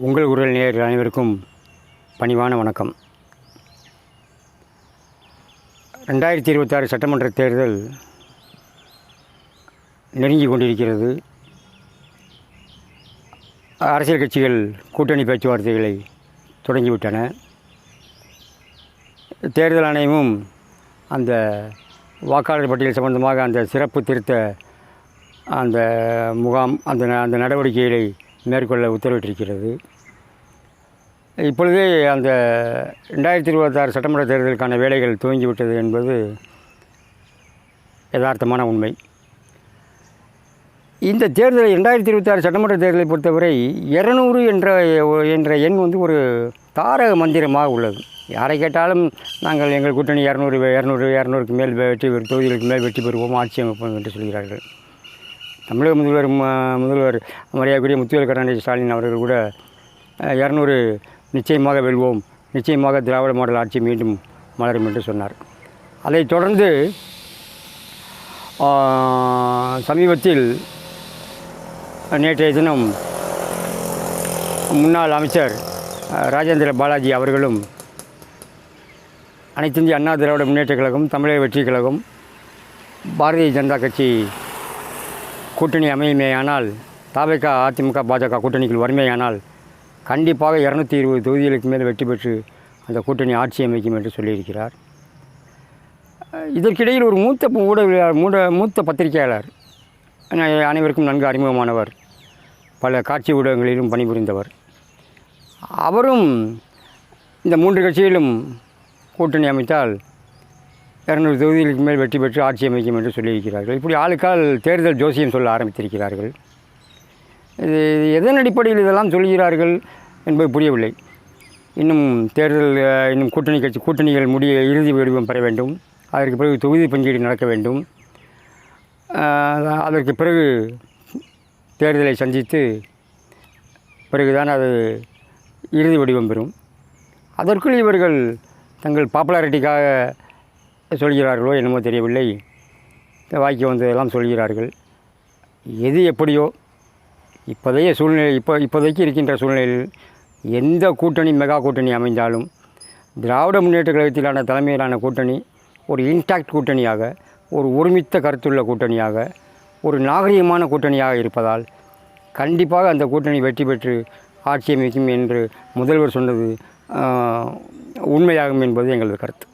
உங்கள் உரல் நேயர்கள் அனைவருக்கும் பணிவான வணக்கம். ரெண்டாயிரத்தி இருபத்தாறு சட்டமன்ற தேர்தல் நெருங்கி கொண்டிருக்கிறது. அரசியல் கட்சிகள் கூட்டணி பேச்சுவார்த்தைகளை தொடங்கிவிட்டன. தேர்தல் ஆணையமும் அந்த வாக்காளர் பட்டியல் சம்பந்தமாக அந்த சிறப்பு திருத்த அந்த முகாம் அந்த ந- அந்த நடவடிக்கைகளை மேற்கொள்ள உத்தரவிட்டிருக்கிறது. இப்பொழுதே அந்த ரெண்டாயிரத்தி இருபத்தாறு சட்டமன்ற தேர்தலுக்கான வேலைகள் துவங்கிவிட்டது என்பது யதார்த்தமான உண்மை. இந்த தேர்தலை ரெண்டாயிரத்தி இருபத்தாறு சட்டமன்ற தேர்தலை பொறுத்தவரை இரநூறு என்ற என்ற எண் வந்து ஒரு தாரக மந்திரமாக உள்ளது. யாரை கேட்டாலும் நாங்கள் எங்கள் கூட்டணி இரநூறு இரநூறு இரநூறுக்கு மேல் வெற்றி தொகுதிகளுக்கு மேல் வெற்றி பெறுவோம் ஆட்சி அமைப்போம் என்று சொல்கிறார்கள். தமிழக முதல்வர் முதல்வர் மரியாதைக்குரிய முத்துவேல் கருணாநிதி ஸ்டாலின் அவர்கள் கூட இரநூறு நிச்சயமாக வெல்வோம். நிச்சயமாக திராவிட மாடல் ஆட்சி மீண்டும் மலரும் என்று சொன்னார். அதைத் தொடர்ந்து சமீபத்தில் நேற்றைய தினம் முன்னாள் அமைச்சர் ராஜேந்திர பாலாஜி அவர்களும் அனைத்திந்திய அண்ணா திராவிட முன்னேற்றக் கழகம் தமிழக வெற்றி கழகம் பாரதிய ஜனதா கட்சி கூட்டணி அமையுமேயானால் தாவேக்கா அதிமுக பாஜக கூட்டணிக்குள் வறுமையானால் கண்டிப்பாக இரநூத்தி இருபது தொகுதிகளுக்கு மேல் வெற்றி பெற்று அந்த கூட்டணி ஆட்சி அமைக்கும் என்று சொல்லியிருக்கிறார். இதற்கிடையில் ஒரு மூத்த ஊடக மூட மூத்த பத்திரிகையாளர் அனைவருக்கும் நன்கு அறிமுகமானவர் பல காட்சி ஊடகங்களிலும் பணிபுரிந்தவர். அவரும் இந்த மூன்று கட்சியிலும் கூட்டணி அமைத்தால் இரநூறு தொகுதிகளுக்கு மேல் வெற்றி பெற்று ஆட்சி அமைக்கும் என்று சொல்லியிருக்கிறார்கள். இப்படி ஆளுக்கால் தேர்தல் ஜோசியம் சொல்ல ஆரம்பித்திருக்கிறார்கள். இது எதன் அடிப்படையில் இதெல்லாம் சொல்கிறார்கள் என்பது புரியவில்லை. இன்னும் தேர்தல் இன்னும் கூட்டணி கட்சி கூட்டணிகள் முடிய இறுதி வடிவம் பெற வேண்டும். அதற்கு பிறகு தொகுதி பங்கீடு நடக்க வேண்டும். அதற்கு பிறகு தேர்தலை சந்தித்து பிறகுதான் அது இறுதி வடிவம் பெறும். அதற்குள் இவர்கள் தங்கள் பாப்புலாரிட்டிக்காக சொல்கிறார்களோ என்னமோ தெரியவில்லை. வாய்க்கு வந்ததெல்லாம் சொல்கிறார்கள். எது எப்படியோ இப்போதைய சூழ்நிலை இப்போ இப்போதைக்கு இருக்கின்ற சூழ்நிலையில் எந்த கூட்டணி மெகா கூட்டணி அமைந்தாலும் திராவிட முன்னேற்ற கழகத்திலான தலைமையிலான கூட்டணி ஒரு இன்டாக்ட் கூட்டணியாக ஒரு ஒருமித்த கருத்துள்ள கூட்டணியாக ஒரு நாகரிகமான கூட்டணியாக இருப்பதால் கண்டிப்பாக அந்த கூட்டணி வெற்றி பெற்று ஆட்சி அமைக்கும் என்று முதல்வர் சொன்னது உண்மையாகும் என்பது எங்களது கருத்து.